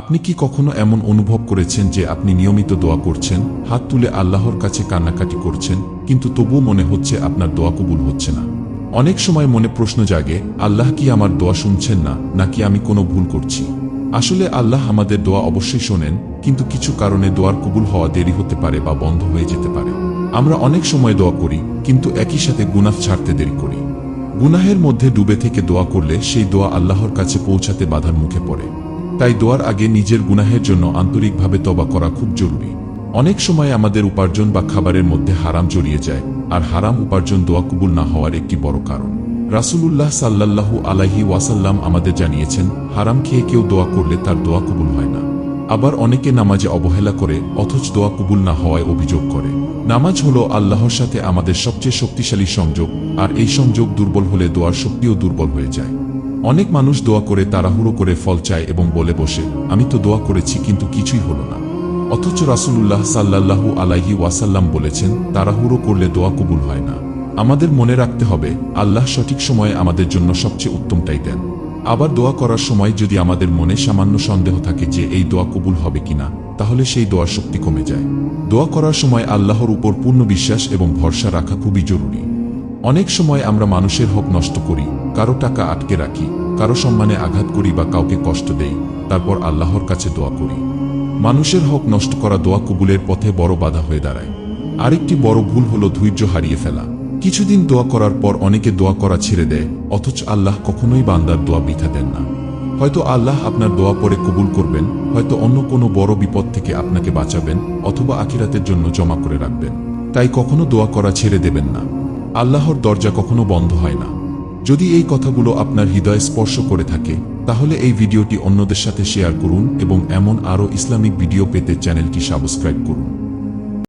আপনি কি কখনো এমন অনুভব করেছেন যে আপনি নিয়মিত দোয়া করছেন, হাত তুলে আল্লাহর কাছে কান্নাকাটি করছেন, কিন্তু তবুও মনে হচ্ছে আপনার দোয়া কবুল হচ্ছে না? অনেক সময় মনে প্রশ্ন জাগে, আল্লাহ কি আমার দোয়া শুনছেন না, নাকি আমি কোনো ভুল করছি? আসলে আল্লাহ আমাদের দোয়া অবশ্যই শোনেন, কিন্তু কিছু কারণে দোয়ার কবুল হওয়া দেরি হতে পারে বা বন্ধ হয়ে যেতে পারে। আমরা অনেক সময় দোয়া করি, কিন্তু একই সাথে গুনাহ ছাড়তে দেরি করি। গুনাহের মধ্যে ডুবে থেকে দোয়া করলে সেই দোয়া আল্লাহর কাছে পৌঁছাতে বাধার মুখে পড়ে। তাই দোয়ার আগে নিজের গুনাহের জন্য আন্তরিকভাবে তবা করা খুব জরুরি। অনেক সময় আমাদের উপার্জন বা খাবারের মধ্যে হারাম জড়িয়ে যায়, আর হারাম উপার্জন দোয়া কবুল না হওয়ার একটি বড় কারণ। রাসূলুল্লাহ সাল্লাল্লাহু আলাইহি ওয়াসাল্লাম আমাদের জানিয়েছেন, হারাম খেয়ে কেউ দোয়া করলে তার দোয়া কবুল হয় না। আবার অনেকে নামাজে অবহেলা করে, অথচ দোয়া কবুল না হওয়ায় অভিযোগ করে। নামাজ হলো আল্লাহর সাথে আমাদের সবচেয়ে শক্তিশালী সংযোগ, আর এই সংযোগ দুর্বল হলে দোয়ার শক্তিও দুর্বল হয়ে যায়। অনেক মানুষ দোয়া করে তাড়াহুড়ো করে ফল চায় এবং বলে বসে, আমি তো দোয়া করেছি, কিন্তু কিছুই হলো না। অথচ রাসূলুল্লাহ সাল্লাল্লাহু আলাইহি ওয়াসাল্লাম বলেছেন, তাড়াহুড়ো করলে দোয়া কবুল হয় না। আমাদের মনে রাখতে হবে, আল্লাহ সঠিক সময়ে আমাদের জন্য সবচেয়ে উত্তমটাই দেন। আবার দোয়া করার সময় যদি আমাদের মনে সামান্য সন্দেহ থাকে যে এই দোয়া কবুল হবে কিনা, তাহলে সেই দোয়ার শক্তি কমে যায়। দোয়া করার সময় আল্লাহর উপর পূর্ণ বিশ্বাস এবং ভরসা রাখা খুবই জরুরি। অনেক সময় আমরা মানুষের হক নষ্ট করি কারও টাকা আটকে রাখি, কারও সম্মানে আঘাত করি বা কাউকে কষ্ট দেই, তারপর আল্লাহর কাছে দোয়া করি। মানুষের হক নষ্ট করা দোয়া কবুলের পথে বড় বাধা হয়ে দাঁড়ায়। আরেকটি বড় ভুল হলো ধৈর্য হারিয়ে ফেলা। কিছুদিন দোয়া করার পর অনেকে দোয়া করা ছেড়ে দেয়, অথচ আল্লাহ কখনোই বান্দার দোয়া বৃথা দেন না। হয়তো আল্লাহ আপনার দোয়া পরে কবুল করবেন, হয়তো অন্য কোনো বড় বিপদ থেকে আপনাকে বাঁচাবেন, অথবা আখিরাতের জন্য জমা করে রাখবেন। তাই কখনো দোয়া করা ছেড়ে দেবেন না। আল্লাহর দরজা কখনো বন্ধ হয় না। যদি এই কথাগুলো আপনার হৃদয় স্পর্শ করে থাকে, তাহলে এই ভিডিওটি অন্যদের সাথে শেয়ার করুন এবং এমন আরও ইসলামিক ভিডিও পেতে চ্যানেলটি সাবস্ক্রাইব করুন।